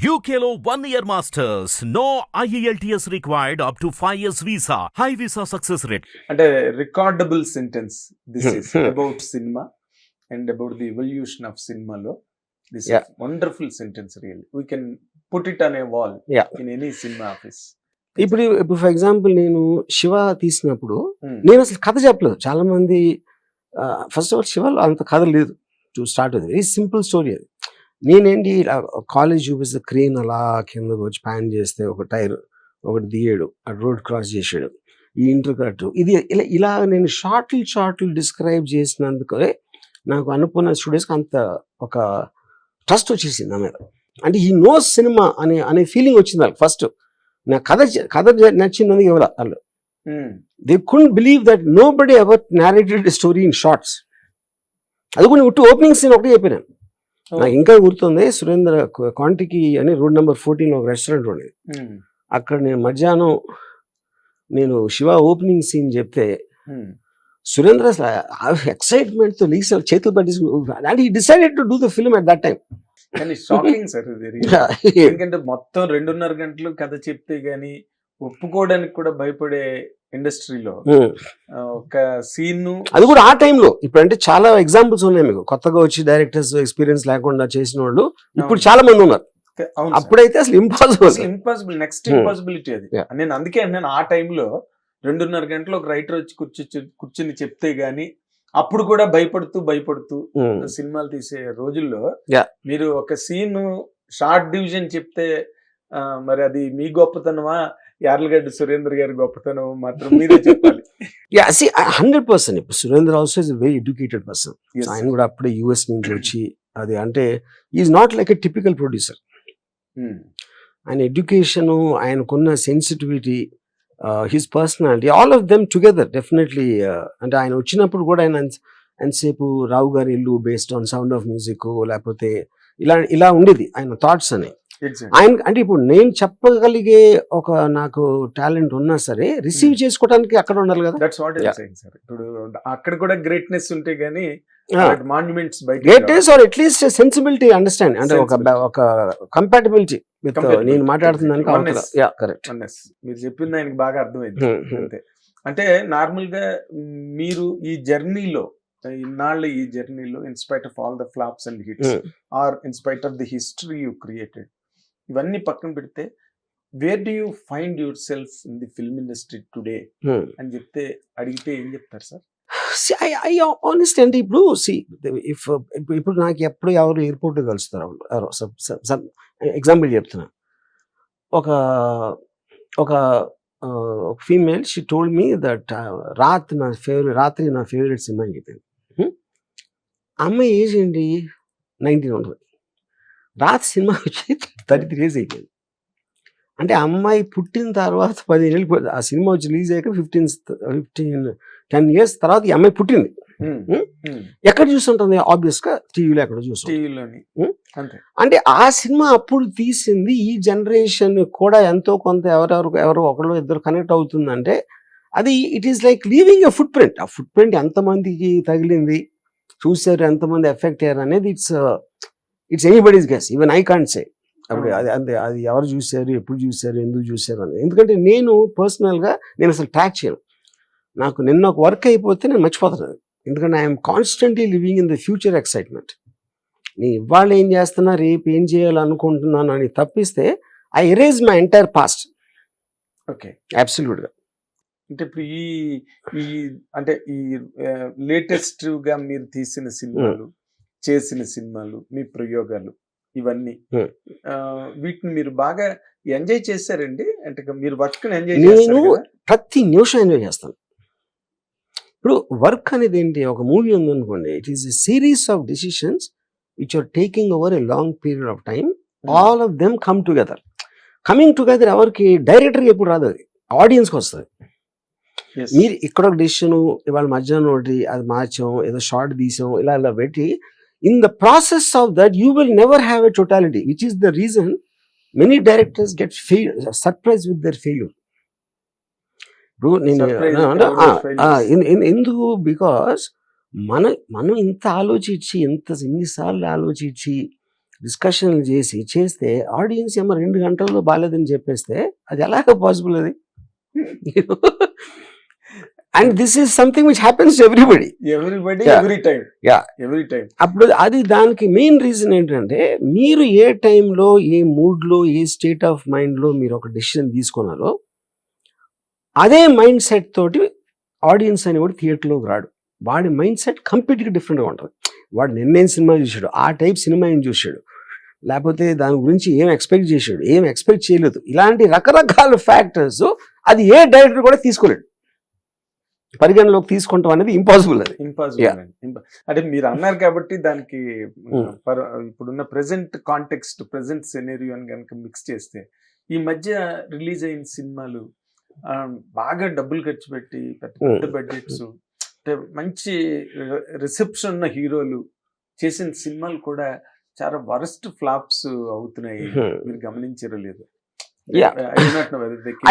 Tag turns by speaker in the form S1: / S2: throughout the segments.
S1: One year masters. No E IELTS required up to 5 years visa. High visa success rate.
S2: అంటే recordable sentence this is. About cinema and about the evolution of సినిమాలో this
S3: Yeah.
S2: Wonderful sentence real we can put it on wall
S3: Yeah.
S2: In any cinema office
S3: ఇప్పుడు ఇప్పుడు for example నేను శివ తీసినప్పుడు
S2: Hmm.
S3: నేను అసలు కథ చెప్పలేదు చాలా మంది ఫస్ట్ ఆఫ్ ఆల్ శివలో అంత కథ లేదు టు స్టార్ట్ అది వెరీ సింపుల్ స్టోరీ అది నేనేంటి కాలేజ్ చూపిస్తే క్రేన్ అలా కిందకు వచ్చి ప్యాన్ చేస్తే ఒక టైర్ ఒకటి తీయడు ఆ రోడ్ క్రాస్ చేసాడు ఈ ఇంటర్ కట్ ఇది ఇలా ఇలా నేను షార్ట్లు షార్ట్లు డిస్క్రైబ్ చేసినందుకు నాకు అనుకున్న స్టూడెంట్స్కి అంత ఒక ట్రస్ట్ వచ్చేసింది నా మీద. అంటే ఈ నో సినిమా అనే అనే ఫీలింగ్ వచ్చింది వాళ్ళకి ఫస్ట్. నా కథ కథ నచ్చిందని ఎవరు? వాళ్ళు. They could believe that nobody ever narrated story in shorts అది కూడా ఉట్టు ఓపెనింగ్ సీన్ ఒకటి చెప్పాను
S2: Oh.
S3: నాకు ఇంకా గుర్తుంది సురేంద్ర కాంటికి అని రోడ్ నెంబర్ ఫోర్టీన్ ఒక రెస్టారెంట్ ఉండేది. అక్కడ నేను మధ్యాహ్నం నేను శివ ఓపెనింగ్ సీన్ చెప్తే. సురేంద్ర ఎక్సైట్మెంట్తో లీక్స్ చేతులు అండ్ ఈ decided to do the film at that time
S2: కానీ షాకింగ్ సార్. ఎందుకంటే మొత్తం రెండున్నర గంటలు కథ చెప్తే గానీ ఒప్పుకోవడానికి కూడా భయపడే ఇండస్ట్రీలో. ఒక సీన్
S3: అది కూడా ఆ టైంలో. ఇప్పుడు అంటే చాలా ఎగ్జాంపుల్స్ ఉన్నాయి మీకు. కొత్తగా వచ్చి డైరెక్టర్స్ ఎక్స్పీరియన్స్ లేకుండా చేసిన వాళ్ళు ఇప్పుడు చాలా మంది ఉన్నారు. అప్పుడైతే అసలు ఇంపాసిబుల్
S2: ఇంపాసిబుల్ నెక్స్ట్. ఇంపాసిబిలిటీ అది. నేను అందుకే నేను ఆ టైంలో రెండున్నర గంటలు ఒక రైటర్ వచ్చి కూర్చొ కూర్చుని చెప్తే గానీ అప్పుడు కూడా భయపడుతూ భయపడుతూ సినిమాలు తీసే రోజుల్లో. మీరు ఒక సీన్ షార్ట్ డివిజన్ చెప్తే మరి అది మీ గొప్పతనమా? యార్లగడ్డ సురేంద్ర గారి గొప్పతనం మాత్రం మీరే చెప్పాలి
S3: యా సి హండ్రెడ్ పర్సెంట్ ఇప్పుడు Surendra also is very educated person. ఆయన కూడా అప్పుడే యుఎస్ నుంచి వచ్చి అది అంటే is not like a typical producer. ఆయన ఎడ్యుకేషన్ ఆయనకున్న sensitivity his personality all of them together definitely అంటే ఆయన వచ్చినప్పుడు కూడా ఆయన ఎంతసేపు రావు గారి ఇల్లు based on sound of music లేకపోతే ఇలా ఇలా ఉండేది ఆయన థాట్స్ అని. ఆయన అంటే ఇప్పుడు నేను చెప్పగలిగే ఒక నాకు టాలెంట్ ఉన్నా సరే రిసీవ్
S2: Hmm.
S3: చేసుకోవడానికి అక్కడ ఉండాలి కదా
S2: దట్స్ వాట్ సార్ ఇప్పుడు అక్కడ కూడా గ్రేట్నెస్ ఉంటే గానీ. Monuments
S3: greatest or at least sensibility understand అంటే ఒక. ఒక కంపాటబిలిటీ విత్
S2: Compatibility.
S3: నేను మాట్లాడుతున్నాను. యా కరెక్ట్
S2: మీరు చెప్పింది ఆయనకి బాగా అర్థమైంది
S3: Hmm, hmm.
S2: అంతే అంటే నార్మల్గా మీరు ఈ జర్నీలో ఇన్నాళ్ళ ఈ జర్నీలో in spite of all the flops and hits. Or in spite of the history you created ఇవన్నీ పక్కన పెడితే where do you find yourself in the film industry today అని చెప్తే అడిగితే ఏం చెప్తారు సార్?
S3: ఐ ఆనెస్ట్ అంటే ఇప్పుడు సి ఇఫ్ ఇప్పుడు నాకు ఎప్పుడు ఎవరు ఎయిర్పోర్ట్ కలుస్తారు ఎగ్జాంపుల్ చెప్తున్నా. ఒక ఒక female she told me that Raat నా ఫేవరెట్ రాత్రి నా ఫేవరెట్ సినిమా అని చెప్పింది Hmm? అమ్మాయి ఏజ్ ఏంటి? నైన్టీన్ ఉంటుంది రాత్ సినిమా వచ్చి థర్టీ త్రీ ఇయర్స్ అయిపోయింది. అంటే అమ్మాయి పుట్టిన తర్వాత పదిహేను ఆ సినిమా వచ్చి రిలీజ్ అయ్యాక ఫిఫ్టీన్ ఫిఫ్టీన్ టెన్ ఇయర్స్ తర్వాత ఈ అమ్మాయి పుట్టింది. ఎక్కడ చూస్తుంటుంది? ఆబ్వియస్గా టీవీలో ఎక్కడ చూస్తుంది అంటే ఆ సినిమా అప్పుడు తీసింది ఈ జనరేషన్ కూడా ఎంతో కొంత ఎవరెవరు ఎవరో ఒకళ్ళు ఇద్దరు కనెక్ట్ అవుతుందంటే అది it is like leaving a footprint ఆ ఫుట్ ప్రింట్ ఎంతమందికి తగిలింది? చూసారు ఎంతమంది ఎఫెక్ట్ అయ్యారు అనేది it's it's anybody's guess even I can't say అప్పుడు అది అంతే అది ఎవరు చూశారు ఎప్పుడు చూశారు ఎందుకు చూశారు అని. ఎందుకంటే నేను పర్సనల్గా నేను అసలు ట్రాక్ చేయను. నాకు నిన్న ఒక వర్క్ అయిపోతే నేను మర్చిపోతాను ఎందుకంటే I'm constantly living in the future excitement నేను ఇవాళ ఏం చేస్తున్నా రేపు ఏం చేయాలనుకుంటున్నాను అని తప్పిస్తే I erase my entire past
S2: okay
S3: అబ్సల్యూట్గా
S2: అంటే ఇప్పుడు ఈ ఈ అంటే ఈ లేటెస్ట్గా మీరు తీసిన సినిమాలు చేసిన సినిమాలు మీ ప్రయోగాలు ఇవన్నీ. వీటిని మీరు బాగా ఎంజాయ్ చేశారండి? అంటే మీరు వర్క్ ఎంజాయ్
S3: నేను? ప్రతి నిమిషం ఎంజాయ్ చేస్తాను. ఇప్పుడు వర్క్ అనేది ఏంటి? ఒక మూవీ ఉందనుకోండి it is a series of decisions which are taking over a long period of time all of them come together coming together ఎవరికి? డైరెక్టర్ ఎప్పుడు రాదు అది. ఆడియన్స్కి వస్తుంది. మీరు ఇక్కడ ఒక డెసిషన్ ఇవాళ మధ్యాహ్నం ఒకటి అది మార్చాం ఏదో షార్ట్ తీసాం ఇలా ఇలా పెట్టి in the process of that you will never have a totality which is the reason many directors get fail surprise with their failure ఇప్పుడు నేను
S2: Surprise
S3: ఆ, అంటే,
S2: with failures.
S3: ఆ, ఎన్- ఎన్- ఎందుకు? బికాస్ మన మనం ఇంత ఆలోచించి ఎంత ఎన్నిసార్లు ఆలోచించి డిస్కషన్లు చేసి చేస్తే ఆడియన్స్ ఏమో రెండు గంటల్లో బాగాలేదని చెప్పేస్తే అది ఎలాగ పాసిబుల్ అది? And this is something which happens everybody
S2: everybody
S3: Yeah.
S2: Every time
S3: Yeah.
S2: Every time
S3: అప్పుడు అది దానికి మెయిన్ రీజన్ ఏంటంటే మీరు ఏ టైంలో ఏ మూడ్లో ఏ స్టేట్ ఆఫ్ మైండ్లో మీరు ఒక డెసిషన్ తీసుకున్నారో అదే మైండ్ సెట్ తోటి ఆడియన్స్ అనేవాడు థియేటర్లోకి రాడు. వాడి మైండ్ సెట్ కంప్లీట్గా డిఫరెంట్గా ఉంటుంది. వాడు నిన్నేం సినిమా చూశాడు ఆ టైప్ సినిమా ఏం చూశాడు? లేకపోతే దాని గురించి ఏం ఎక్స్పెక్ట్ చేశాడు? ఏం ఎక్స్పెక్ట్ చేయలేదు? ఇలాంటి రకరకాల ఫ్యాక్టర్స్ అది ఏ డైరెక్టర్ కూడా తీసుకోలేడు. పరిగణలోకి తీసుకుంటాం అనేది ఇంపాసిబుల్ అది
S2: ఇంపాసిబుల్ అంటే మీరు అన్నారు కాబట్టి దానికి
S3: Hmm.
S2: ఇప్పుడున్న ప్రెసెంట్ కాంటెక్స్ట్ ప్రెసెంట్ సెనేరియో అని కనుక మిక్స్ చేస్తే ఈ మధ్య రిలీజ్ అయిన సినిమాలు బాగా డబ్బులు ఖర్చు పెట్టి పెద్ద పెద్ద
S3: Hmm.
S2: బడ్జెట్స్ అంటే మంచి రిసెప్షన్ ఉన్న హీరోలు చేసిన సినిమాలు కూడా చాలా వరస్ట్ ఫ్లాప్స్ అవుతున్నాయి
S3: Hmm.
S2: మీరు గమనించారో లేదు
S3: Yeah.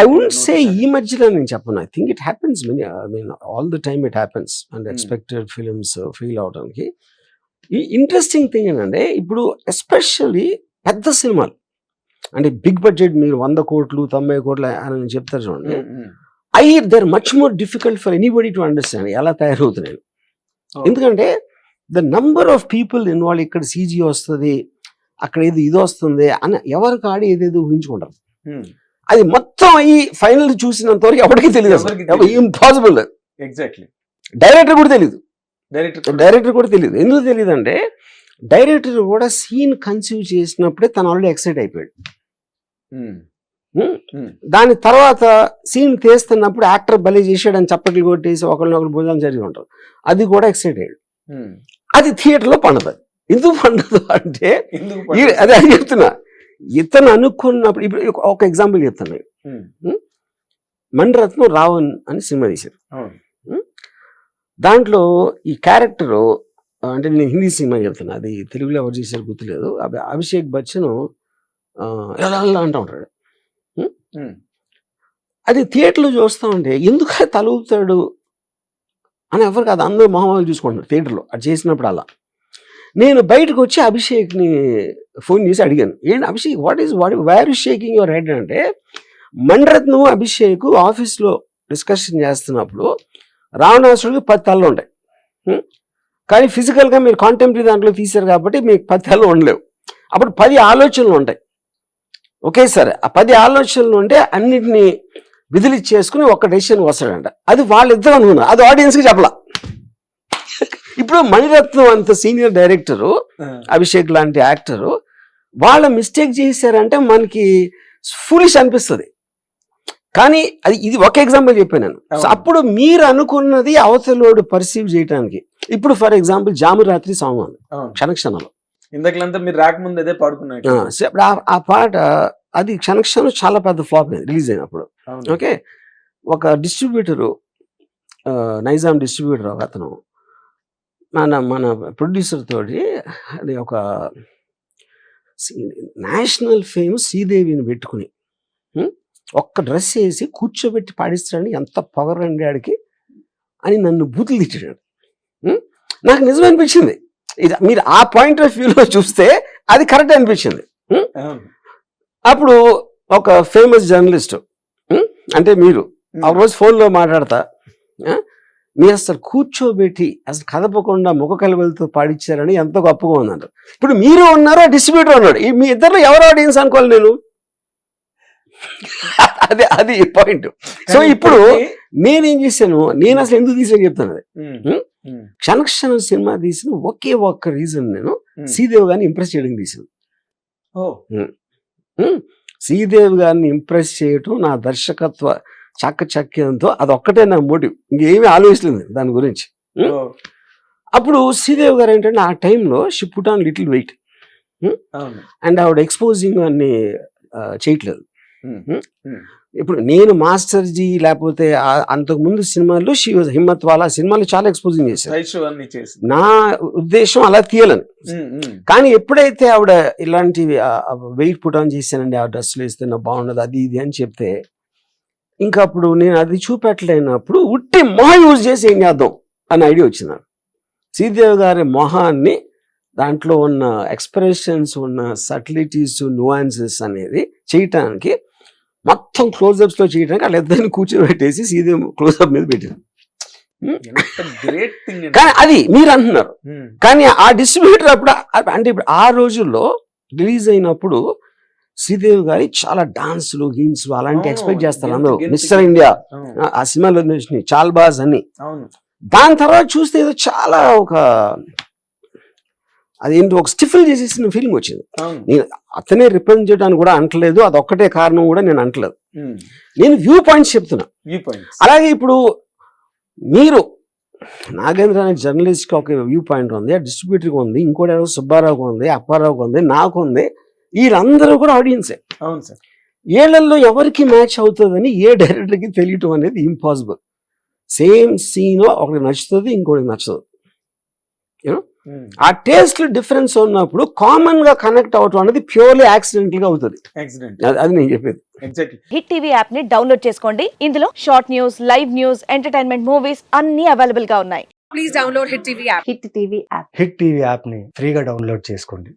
S3: ఐ వుడ్ సే ఈ మధ్యలో నేను చెప్పను I think it happens many I mean all the time it happens and. Expected films feel అవడానికి ఈ ఇంట్రెస్టింగ్ థింగ్ ఏంటంటే ఇప్పుడు ఎస్పెషల్లీ పెద్ద సినిమాలు. అంటే బిగ్ బడ్జెట్ మీరు వంద కోట్లు తొంభై కోట్లు అని చెప్తారు చూడండి. I there much more difficult for anybody to understand ఎలా తయారవుతున్నాయి? ఎందుకంటే the number of people involve ఇక్కడ సీజీ వస్తుంది అక్కడ ఏదో ఇది వస్తుంది అని ఎవరికి ఆడి ఏదేదో ఊహించుకుంటారు. అది మొత్తం అయ్యి ఫైనల్ చూసినంత వరకు ఎవరికి తెలియదు. ఇంపాసిబుల్
S2: ఎగ్జాక్ట్లీ
S3: డైరెక్టర్ కూడా తెలియదు.
S2: డైరెక్టర్
S3: డైరెక్టర్ కూడా తెలియదు. ఎందుకు తెలియదు అంటే డైరెక్టర్ కూడా సీన్ కన్సీవ్ చేసినప్పుడే తను ఆల్రెడీ ఎక్సైట్ అయిపోయాడు. Hmm? దాని తర్వాత సీన్ తీస్తున్నప్పుడు యాక్టర్ బలి చేసాడని చప్పట్లు కొట్టేసి ఒకరినొకరు భుజాలు జరిగి ఉంటారు. అది కూడా ఎక్సైట్ అయ్యాడు. అది థియేటర్లో పండదు. ఎందుకు పండదు అంటే ఈ-? అదే అది చెప్తున్నా. ఇతను అనుకున్నప్పుడు ఇప్పుడు ఒక- ఎగ్జాంపుల్ చెప్తాను. మణిరత్నం రావణ్ అని సినిమా తీశారు. దాంట్లో ఈ క్యారెక్టర్ అంటే నేను హిందీ సినిమా చెప్తున్నా అది తెలుగులో ఎవరు చేశారు గుర్తులేదు. అభి- అభిషేక్ బచ్చన్ ఇలా అంటూ ఉంటాడు. అది థియేటర్లో చూస్తా ఉంటే ఎందుకు తల ఊపుతాడు అని ఎవరు కాదు అందరూ మొహమ్మలు చూసుకుంటారు థియేటర్లో. అది చేసినప్పుడు అలా నేను బయటకు వచ్చి అభిషేక్ని ఫోన్ చేసి అడిగాను. ఏంటి Abhishek what is what why're shaking your head అంటే మణిరత్నం అభిషేక్ ఆఫీస్లో డిస్కషన్ చేస్తున్నప్పుడు రావణాసుడికి పది తలలు ఉంటాయి. కానీ ఫిజికల్గా మీరు కాంటెంపరీ దాంట్లో తీశారు కాబట్టి మీకు పది తలలు ఉండలేవు. అప్పుడు పది ఆలోచనలు ఉంటాయి. ఒకేసారి ఆ పది ఆలోచనలు ఉంటే అన్నిటినీ విధులిచ్చేసుకుని ఒక్క డెసిషన్ వస్తాడంట. అది వాళ్ళిద్దరూ అనుకున్నారు. అది ఆడియన్స్కి చెప్పలా. ఇప్పుడు మణిరత్నం అంత సీనియర్ డైరెక్టరు. అభిషేక్ లాంటి యాక్టరు వాళ్ళ మిస్టేక్ చేశారంటే మనకి ఫులిష్ అనిపిస్తుంది కానీ అది ఇది ఒక ఎగ్జాంపుల్ చెప్పాను నేను. అప్పుడు మీరు అనుకున్నది అవతలోడు పర్సీవ్ చేయడానికి ఇప్పుడు ఫర్ ఎగ్జాంపుల్ జాము రాత్రి సాంగ్ ఉంది. క్షణక్షణంలో
S2: ఇందాకలంతా మీరు రాకముందు అదే పాడుకున్నారు
S3: ఆ, పాట అది క్షణక్షణం చాలా పెద్ద ఫ్లాప్ రిలీజ్ అయినప్పుడు. ఓకే ఒక డిస్ట్రిబ్యూటరు నైజాం డిస్ట్రిబ్యూటర్ ఒక అతను మన మన ప్రొడ్యూసర్ తోటి అది ఒక నేషనల్ ఫేమ్ శ్రీదేవిని పెట్టుకుని? ఒక్క డ్రెస్ వేసి కూర్చోబెట్టి పాడిస్తాడని ఎంత పొగరండి ఆడికి అని నన్ను బూతులు తిట్టాడు? నాకు నిజం అనిపించింది ఇది మీరు ఆ పాయింట్ ఆఫ్ వ్యూలో చూస్తే అది కరెక్ట్ అనిపించింది. అప్పుడు ఒక ఫేమస్ జర్నలిస్ట్ అంటే మీరు ఆ రోజు ఫోన్లో మాట్లాడతా మీరు అసలు కూర్చోబెట్టి అసలు కదపకుండా ముఖ కలవలతో పాడిచ్చారని ఎంతో గొప్పగా ఉందంటారు ఇప్పుడు మీరు ఉన్నారు డిస్ట్రిబ్యూటర్ ఉన్నాడు. మీ ఇద్దరు ఎవరు ఆడియన్స్ అనుకోవాలి నేను? అదే అది పాయింట్ సో ఇప్పుడు నేనేం చేశాను? నేను అసలు ఎందుకు తీసాను చెప్తాను అది. క్షణక్షణం సినిమా తీసిన ఒకే ఒక్క రీజన్ నేను. శ్రీదేవి గారిని ఇంప్రెస్ చేయడానికి తీసాను శ్రీదేవి గారిని ఇంప్రెస్ చేయటం నా దర్శకత్వ చాకచక్యంతో అదొక్కటే నా మోటివ్. ఇంకేమీ ఆలోచించలేదు దాని గురించి. అప్పుడు శ్రీదేవి గారు ఏంటంటే ఆ టైంలో she put on little weight. And ఆవిడ ఎక్స్పోజింగ్ అన్ని చేయట్లేదు. ఇప్పుడు నేను మాస్టర్ జీ లేకపోతే ఆ- అంతకు ముందు సినిమాల్లో షీ వాజ్ హిమ్మత్ వాళ్ళ సినిమాలు చాలా ఎక్స్పోజింగ్ చేశారు నా ఉద్దేశం అలా తీయాలని. కానీ ఎప్పుడైతే ఆవిడ ఇలాంటివి వెయిట్ పుట్ ఆన్ చేశానండి ఆ డ్రెస్సులు వేస్తే నాకు బాగుండదు అది ఇది అని చెప్తే ఇంకా అప్పుడు నేను అది చూపెట్టలేనప్పుడు ఉట్టి మొహ యూజ్ చేసి ఏం చేద్దాం అని ఐడియా వచ్చింది నాకు శ్రీదేవి గారి మొహాన్ని దాంట్లో ఉన్న ఎక్స్ప్రెషన్స్ ఉన్న సటిలిటీస్ నువాన్సెస్ అనేది చేయటానికి మొత్తం క్లోజప్స్లో చేయడానికి వాళ్ళిద్దరిని కూర్చోబెట్టేసి సీదే క్లోజప్ మీద పెట్టారు కానీ అది మీరు అంటున్నారు. కానీ ఆ డిస్ట్రిబ్యూటర్ అప్పుడు అప్పుడు అంటే ఇప్పుడు ఆ రోజుల్లో రిలీజ్ అయినప్పుడు శ్రీదేవి గారి చాలా డాన్స్లు గీన్స్ అలాంటి ఎక్స్పెక్ట్ చేస్తారు అందరూ. మిస్టర్ ఇండియా ఆ సినిమాలో వచ్చినాయి చాల్ బాజ్ అని దాని తర్వాత చూస్తే ఏదో చాలా ఒక అదేంటి ఒక స్టిఫిల్ చేసేసిన ఫీలింగ్ వచ్చింది.
S2: అవును.
S3: అతనే రిప్రజెంట్ చేయడానికి కూడా అంటలేదు అది ఒక్కటే కారణం కూడా నేను అంటలేదు నేను వ్యూ పాయింట్స్ చెప్తున్నా. అలాగే ఇప్పుడు మీరు నాగేంద్ర అనే జర్నలిస్ట్కి ఒక వ్యూ పాయింట్ ఉంది ఆ డిస్ట్రిబ్యూటర్కి ఉంది ఇంకోటి ఎవరో సుబ్బారావుకి ఉంది అప్పారావుకి ఉంది నాకు ఉంది. వీళ్ళందరూ కూడా ఆడియన్సే
S2: అవును సార్.
S3: ఏళ్ళలో ఎవరికి మ్యాచ్ అవుతుందని ఏ డైరెక్టర్కి తెలియటం అనేది ఇంపాసిబుల్ సేమ్ సీన్ ఒకటి నచ్చుతుంది ఇంకోటి నచ్చదు. ఆ టేస్ట్ డిఫరెన్స్ ఉన్నప్పుడు కామన్గా కనెక్ట్ అవటం అనేది ప్యూర్లీ యాక్సిడెంటల్గా అవుతుంది.
S2: యాక్సిడెంట్
S3: అది- నేను చెప్పేది.
S2: ఎగ్జాక్ట్లీ
S4: హిట్ టీవీ యాప్ని డౌన్లోడ్ చేసుకోండి. ఇందులో short news live news entertainment movies అన్ని అవైలబుల్గా ఉన్నాయి.
S5: Please download Hit TV app.
S4: Hit TV app
S6: hit TV యాప్ని ఫ్రీగా డౌన్లోడ్ చేసుకోండి.